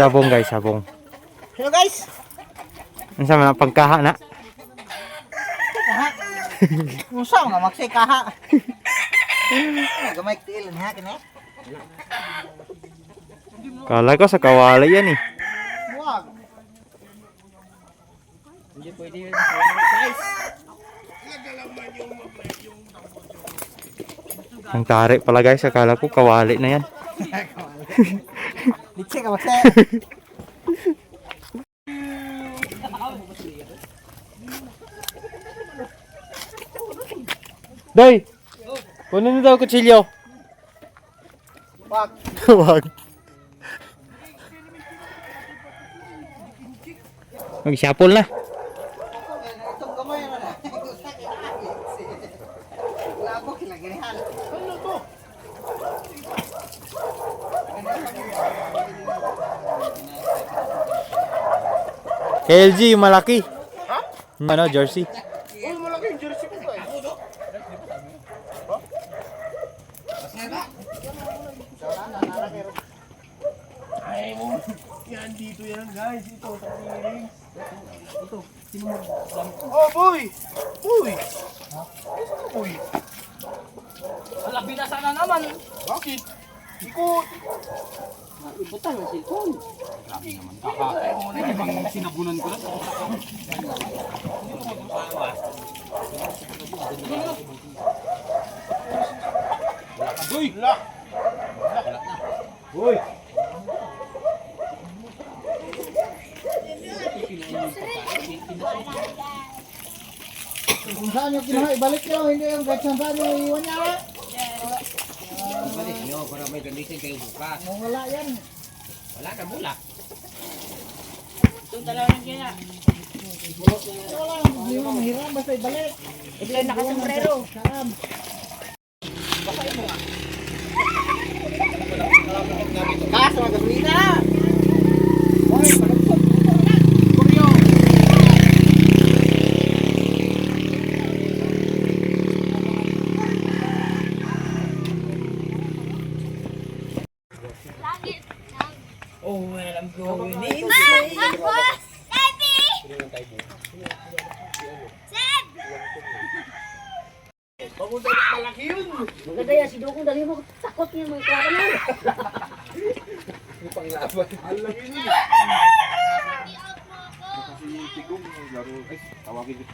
Sabong guys, sabong. Hello guys. Ang sama na pagkaha na. Kaha. Musa nga magsay kaha. Gamay tiil ni ha kini. Kala ko sa kawali yan eh. Wag. Hindi pwede yun. Guys, Ang tarik pala guys, akala ko kawali na yan. Litsi ka magsay. Day! Kunin mo daw kutsilyo. Wag. Wag. Mag-shuffle na. Itong gamay na na. Labo kila ginihan. Ano to? KLG, yung malaki. Ano, jersey. Oh, malaki yung jersey ko eh. yan dito yan guys. Ito, sa piling. Ito, sino mo? Oh boy. Boy. Uy. Wala, binasa na naman. Bakit? Ikot. Ibutan ang cellphone. Na ibang sinabunan ko na. Uy! La. Uy! Kung saan nyo kinuha, ibalik nyo. Hindi yung kahit saan nyo iwan niya. ha? Balik nyo para may gamitin kayo bukas. Wala yan. Wala ka mula. Wala, hindi mo mahiram. Basta ibalik. Ito yung nakasombrero. Saan? Gas, mga gasolina. Hoy, palugtog. Kuryo. Oh, well, I'm going in. Maganda yan, si Dukong dali mo. Takot niya mga klaro na.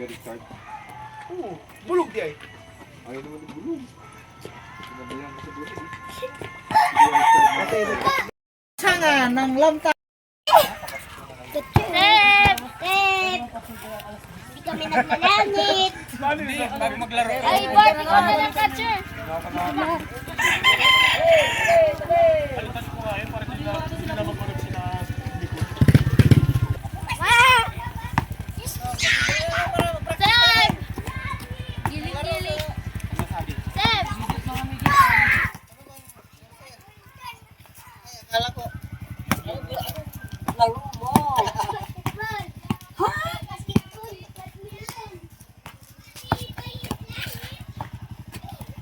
Oo, bulog di ay. Sanga ng lamta. Sep! Sep! Hindi kami naglalangit. Bago maglaro. Ay, Bart, ikaw na lang catcher. Ah! Sep! Giling-giling. Sep! Akala ko. Ha?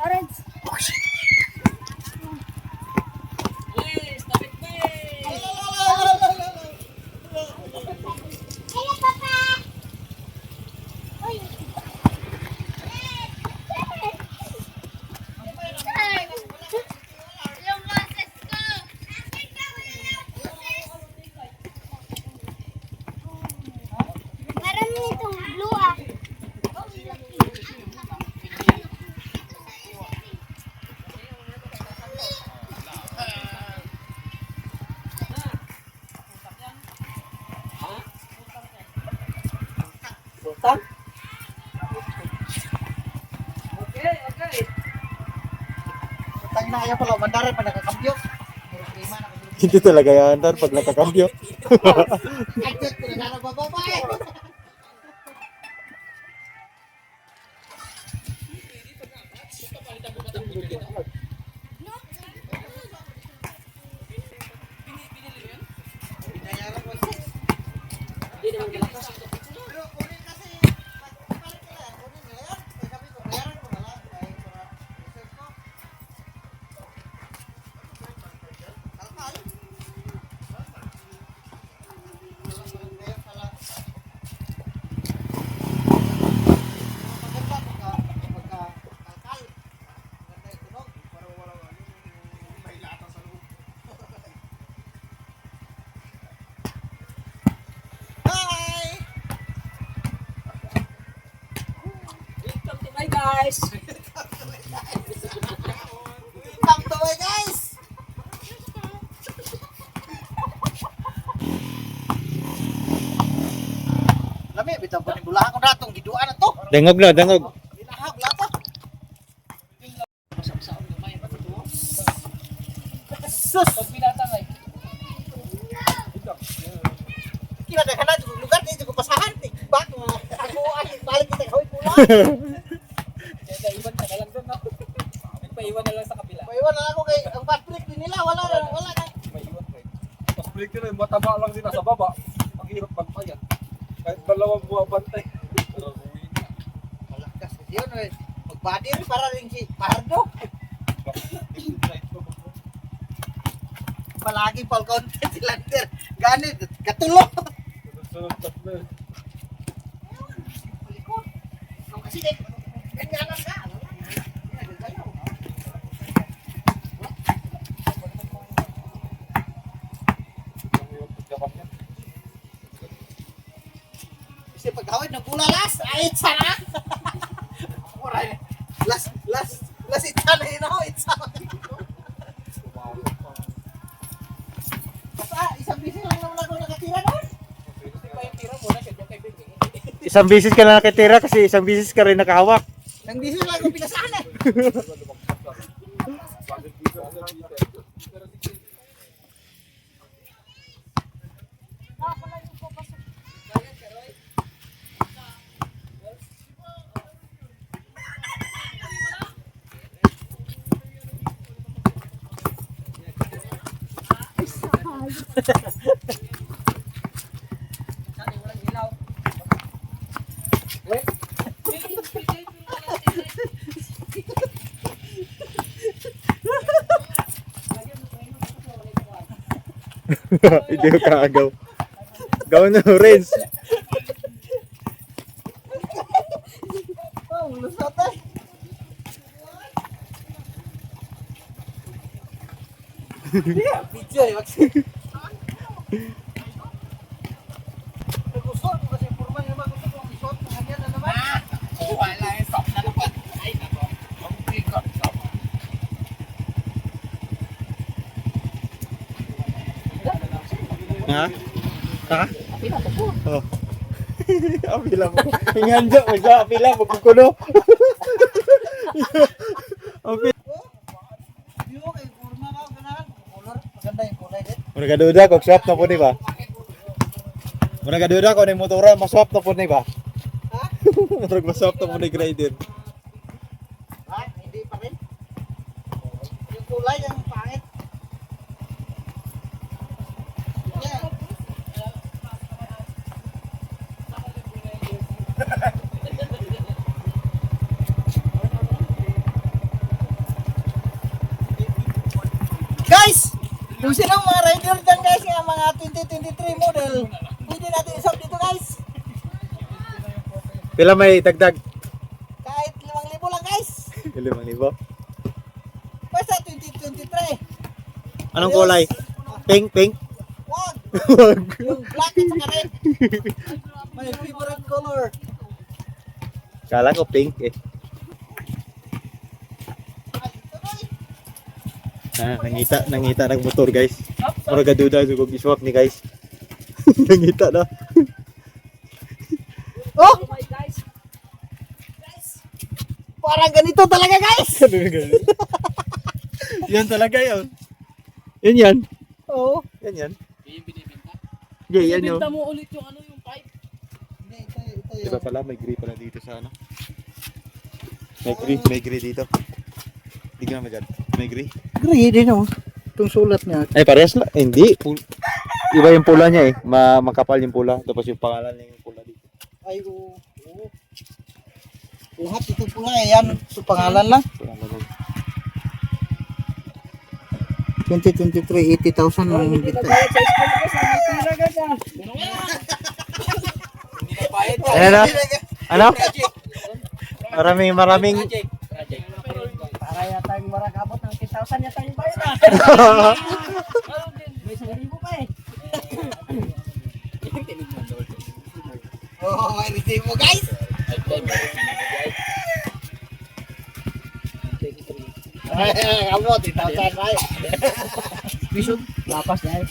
Lawrence. Hello, Papa. Uy. Yung boses ko. Parang itong blue ah. Tag na ayaw pala, mandarin pa nakakampyo. Puro prima na Hindi talaga yan, Dar, pag nakakambyo. Ay, jet, pinagharap pa pa eh. Pero kunin kasi, palit nila, kunin nila yan. Kaya sabi ko, bayaran ko na lang. Kaya para reserve ko. Kalkal. Guys. Come to way, guys! Lami, bitang pa ni bulahan ko na itong giduan na to. Dangog na, dangog. Binahag lata. Sus! Pag pinatangay. Kila na kana jud lugar ni jud pasahan ni bak mo. Ako ay balik kita kawit pula. Kaya iwan ka na lang doon, no? Nagpaiwan na lang sa kabila. Paiwan na ako kay ang Patrick din nila wala na wala na. May iwan ko eh. Tapos break nila, mataba lang din nasa baba. Ang hirap pagpayan. Kahit dalawang buha bantay. Pero uwi na. Malakas yun eh. Magbadi rin para rin si Pardo. Palagi pal content si Lander. Ganit katulog. Sunod-sunod tatlo eh. Likod. Ang kasi eh, ganyan ka. Ang pagkakas niya. Kasi paghawid na pula las, ay itsa na. Oray. Las, las, las itsa na yun ako, itsa na. Basta, isang bisis lang naman ako nakatira doon. Isang bisis ka na nakitira kasi isang bisis ka rin nakahawak. Nang bisis lang ako pinasahan eh. Hindi ko kaagaw. Gawin na Renz. Oh, lusot Ha? Ha? Oh. Apila mo. Inganda mo siya. Apila mo kukuno. Apila. Kulay din. Muna ka duda kung swap na po ni ba? Muna ka duda kung yung motora maswap na po ni ba? Ha? Muna maswap na po ni Grader. Ha? Hindi pa rin. Yung kulay yung pangit. Yeah. Guys! Kung sinong mga rider dyan guys, yung mga 2023 model, pwede natin isop dito guys. Pila may dagdag? Kahit 5,000 lang guys. Limang libo. Basta 2023. Anong kulay? Pink, pink. Wag! Wag. Yung black at saka red. My favorite color. Kala ko pink eh. Ah, nangita, nangita ng motor guys. Mura ka duda so kung iswap ni guys. nangita na. Oh! Oh my guys. Ganito talaga guys! yan talaga yun. Yan yan. Oo. Yan yan. Yung binibinta? Okay, yan yun. Binibinta mo ulit yung ano yung pipe. Hindi, ito, ito Diba yun. pala may gray pala dito sa ano? May gray, may gray dito. Tignan mo dyan. May gray. Gray din oh. Itong sulat niya. Ay, parehas lang. Eh, hindi. Pul- Iba yung pula niya eh. Ma makapal yung pula. Tapos yung pangalan niya yung pula dito. Ay, oo. Oo. Lahat ito pula eh. Yan, sa pangalan lang. Pangalan lang. 2023, 80,000 ang bita. Bayad sa school guys. Ang tira guys ah. Hindi na bayad yan. Ano na? Ano? Maraming maraming Project. Project. Para yata yung marakabot ng 10,000 yata yung bayad ah. May isang libo pa eh. Oo, oh, may resibo guys. Ay, amo, titawasan ay. Vision. Lapas na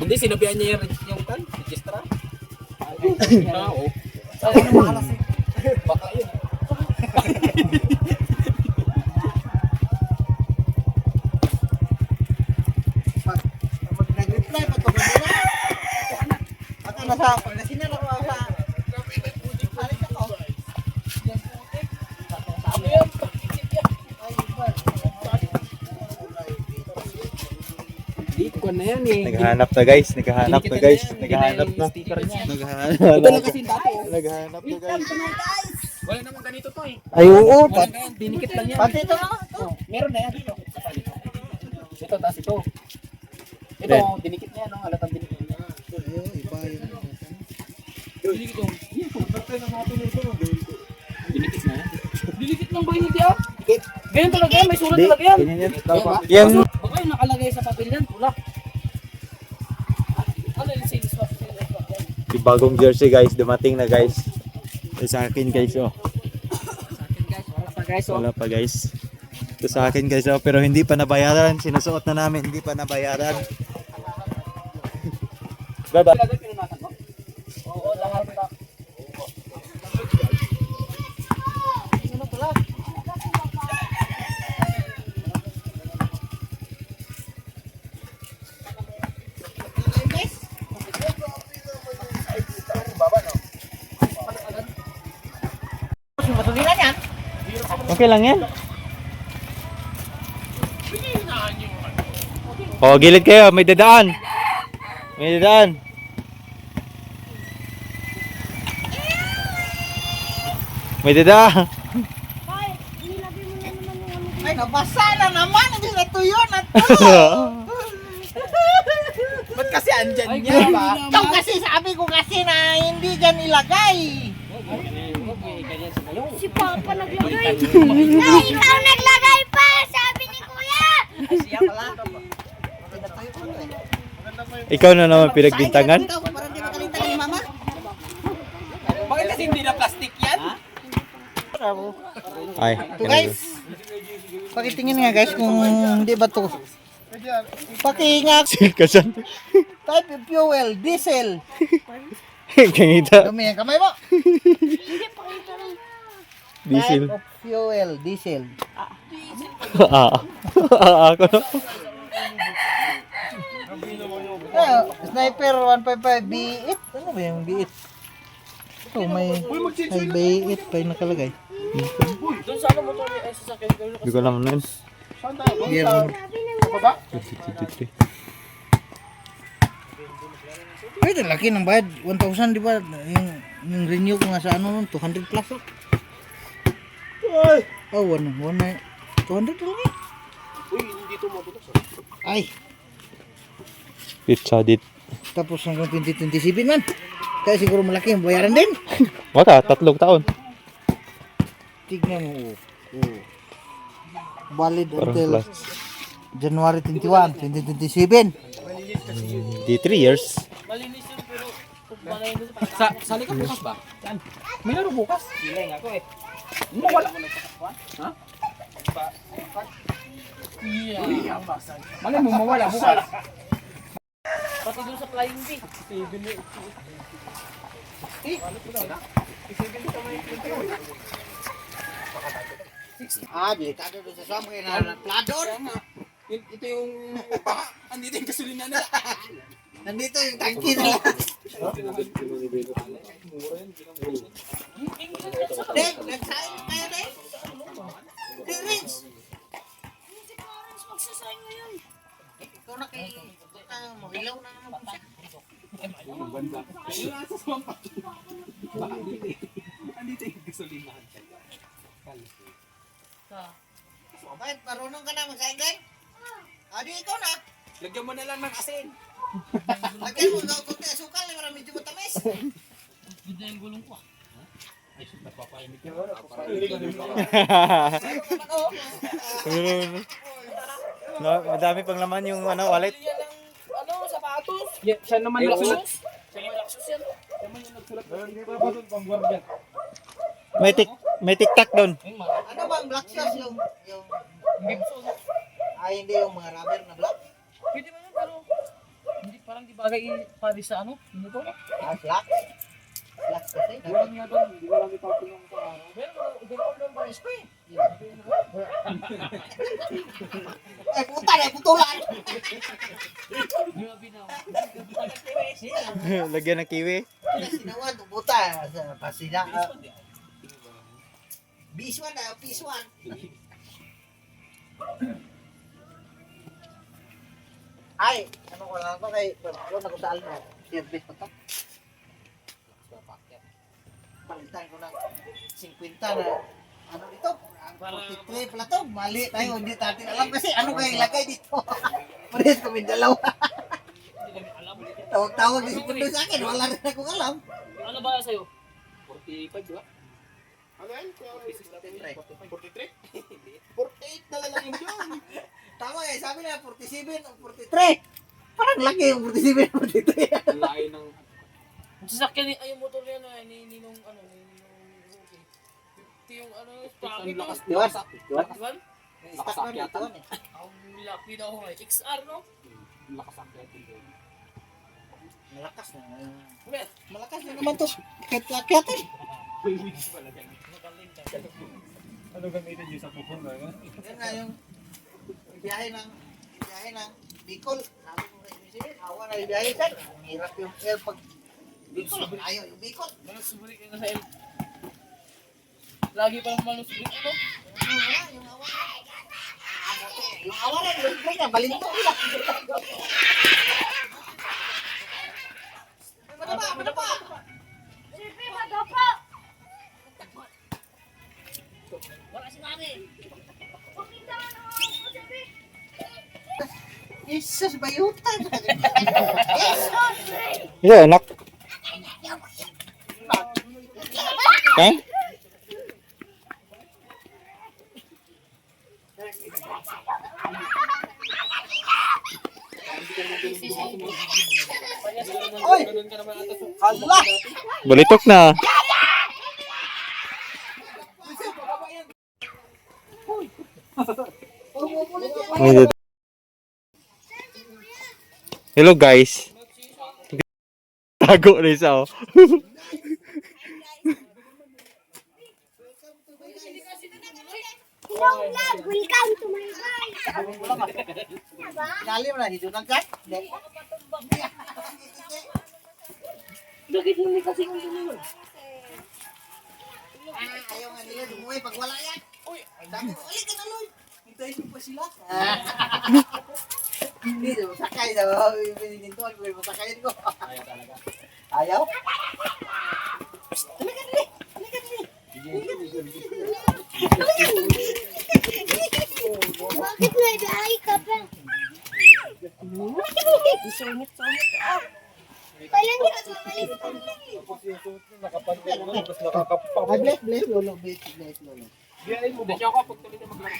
Hindi, sinabihan niya yung, yung kan, registra. Malas eh. Baka yun. yan eh. Naghahanap na guys, naghahanap na guys, naghahanap na. Niya. Naghahanap oh. Naghahanap na guys. Wala namang ganito to eh. Ay, oo. Dinikit lang yan. Pati ito na. Oh, meron na yan dito. Ito, tapos ito. Ito, dinikit niya, no? Halatang dinikit niya. Dinikit yung... Dinikit na yan. Dinikit lang ba yun hindi ah? Ganyan talaga yan, may sulat talaga yan. Yan. Bagong jersey guys, dumating na guys. Ito sa akin guys, oh. Wala pa guys. Oh. Wala pa guys. Ito sa akin guys, oh. Pero hindi pa nabayaran. Sinusuot na namin, hindi pa nabayaran. Bye-bye. Ilagay Okay lang yan. Oh, gilid kayo, may dadaan. May dadaan. May dadaan. Ay, nabasa na naman. Hindi na tuyo na to. Ba't kasi andyan niya ba? Ikaw kasi sabi ko kasi na hindi dyan ilagay. Si Papa naglagay. Ay, ikaw naglagay pa! Sabi ni Kuya! Siya pala. Ikaw na naman pinagbintangan. Parang di makalintang ni mama. Bakit kasi hindi na plastic yan? Ay, Ito guys. Pakitingin nga guys kung hindi ba to. Pakinga Kasan? type of fuel, diesel. Kangita. Dumi ang kamay mo. Diesel. Type of fuel, diesel. Ah. Ah, Ako na. Ah, sniper 155 B8. Ano ba yung B8? Ito may, may B8 pa yung nakalagay. Doon sa ano motor niya, ay sasakyan ko. Hindi ko alam na yun. Gear Ay, ito laki ng bayad. 1,000 di ba? Yung, yung renew ko nga sa ano nun, 200 plus. Oh, oh one, one, na- 200 talaga. Uy, hindi to mabutas. Ay, Pizza dit. tapos hanggang 2027 man. Kaya siguro malaki yung bayaran din. Wala, tatlong taon. Tignan mo. Oh. Oh. Valid until. January 21, 2027. Di 3 years. Malinis yun pero sa Sa sali ka bukas ba? Saan? May laro bukas. Hindi ako eh. Mo wala mo Ha? Yeah. Malay mo mawala bukas. Pati doon sa flying bee. Ah, delikado doon sa sama kaya na plador. Ito yung andito yung gasolina na. Nandito yung tangki na. Dek, nagsaing kayo dek. Dek, Rich. Magsasayang ngayon. Ikaw na kay... Ah, Mahilaw na naman siya. Andito yung gasolina. Bakit, marunong ka na magsaing dek? Ah, di ikaw na. Lagyan mo na lang ng asin. Lagyan mo daw kunti asukal, para medyo matamis. Ganda yung gulong ko. no, madami pang laman yung ano, wallet. Ano, sapatos. Yeah, siya naman yung Lexus. Siya yung Lexus yan. Siya man yung nagsulat. May tik may tiktak doon. Ano bang black shoes yung... yung Gibson. Ay, hindi yung mga rubber na black. Pwede man yun, pero bagay pari sa ano, ano to? Ah, black. Black kasi. Meron nga doon. Hindi ko lang ipapin yung sa araw. Meron, ganoon doon ba isko eh. Eh, puta na, putulan. Grabe na. Lagyan ng kiwi. Sinawan. Sa pasina. ah, Biswan na, biswan. Ay, ano ko lang ito kay, kung nagdaan mo, service pa to. Palitan ko ng 50 na, ano dito, ang 43 pala to, mali tayo, hindi natin alam kasi ano kaya ilagay dito. Parehas kami dalawa. Tawag-tawag ni si Pundo sa akin, wala rin akong alam. Ano ba sa'yo? 45 di ba? Ano yan? 43. 43? 48 na lang yung dyan. Tama eh, sabi na 47 o 43. Parang laki yung 47 43. Lain ng... Sasakyan ni, ay yung motor niya na, ni, ni nung, ano, ni, ni nung, okay. Yung, ano, Ang ito. lakas. Diwan? Diwan? Stock na dito. eh. Ang laki daw ko eh. XR, no? Kaya din. Malakas na. Malakas na naman to. Kahit lakyat eh. Magaling ka. Ano gamitin niyo sa na yun? Yan nga yung biyahe ng biyahe ng Bicol. Sabi ko kay Missy, awa na yung biyahe dyan. Ang hirap yung air pag Bicol. Ayaw yung Bicol. Manusubrik ka sa L. Lagi pa lang manusubrik, ano? Yung awa, yung awa. Yung awa rin, yung play na, balinto nila. Madaba, madaba. Siyempre, madapa. Wala si mami. Jesus, bayutan. Jesus! Yeah, anak. Okay? Oy! Allah! Balitok na. Ay, Hello guys. Tago na isa oh. Hello, vlog! Welcome to my life! Kali mo na, dito nang kat. Bakit hindi kasi yung ganun? Ah, ayaw nga nila lumuwi pag wala yan. Uy, ulit ka na. Hintayin mo pa sila. Hindi, daw, sakay daw. Pinintuan ko yung masakayin ko. Ayaw talaga. Ayaw? Halika dali. Halika dali. Bakit may biyahe ka pa? Sungit-sungit. Kailan ka tumalis pa? Tapos yung suot na nakapansin mo, tapos nakakapang. Ah, bless, bless, lolo. Bless, bless, lolo. Biyahin mo ba? Hindi ako pagtuloy na maglaro.